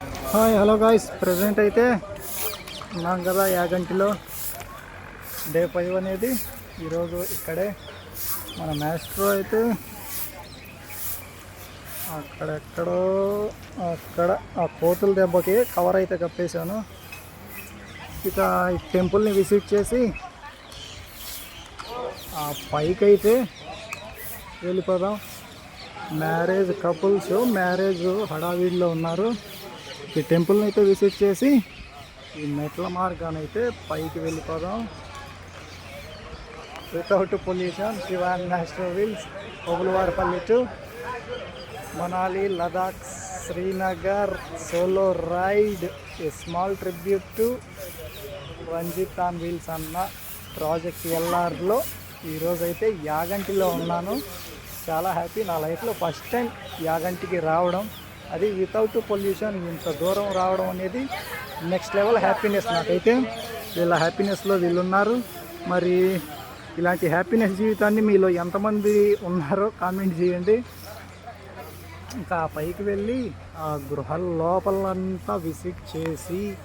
Hi hello guys present అయితే ఉన్నాం కదా యాగంటిలో డే ఫైవ్ అనేది ఈరోజు ఇక్కడే. మన మ్యాస్ట్రో అయితే అక్కడెక్కడో అక్కడ ఆ కోతుల దెబ్బకి కవర్ అయితే కప్పేశాను. ఇక ఈ టెంపుల్ని విజిట్ చేసి ఆ పైకి అయితే వెళ్ళిపోదాం. మ్యారేజ్ కపుల్స్ మ్యారేజ్ హడావిడిలో ఉన్నారు. ఈ టెంపుల్ని అయితే విజిట్ చేసి ఈ మెట్ల మార్గాన్ని అయితే పైకి వెళ్ళిపోదాం. Without pollution Shivan national hills Ogulavaripalli to Manali Ladakh Srinagar solo ride a small tribute to Ranjithan wheels అన్న ప్రాజెక్ట్ ఎల్ఆర్లో ఈరోజైతే యాగంటిలో ఉన్నాను. చాలా హ్యాపీ నా లైఫ్లో ఫస్ట్ టైం యాగంటికి రావడం. అది వితౌట్ పొల్యూషన్ ఇంత దూరం రావడం అనేది నెక్స్ట్ లెవెల్ హ్యాపీనెస్ నాకైతే. వీళ్ళ హ్యాపీనెస్లో వీళ్ళు ఉన్నారు మరి ఇలాంటి హ్యాపీనెస్ జీవితాన్ని మీలో ఎంతమంది ఉన్నారో కామెంట్ చేయండి. ఇంకా ఆ పైకి వెళ్ళి ఆ గృహాల లోపలంతా విజిట్ చేసి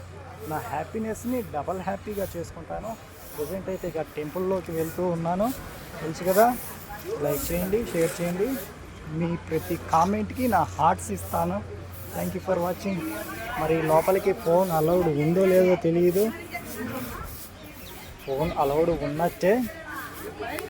నా హ్యాపీనెస్ని డబల్ హ్యాపీగా చేసుకుంటాను. ప్రజెంట్ అయితే ఇక టెంపుల్లోకి వెళ్తూ ఉన్నాను. తెలుసు కదా? లైక్ చేయండి షేర్ చేయండి. మీ ప్రతి కామెంట్కి నా హార్ట్స్ ఇస్తాను. థ్యాంక్ యూ ఫర్ వాచింగ్ మరి లోపలికి ఫోన్ అలౌడ్ ఉందో లేదో తెలియదు ఫోన్ అలౌడ్ ఉన్నట్టే.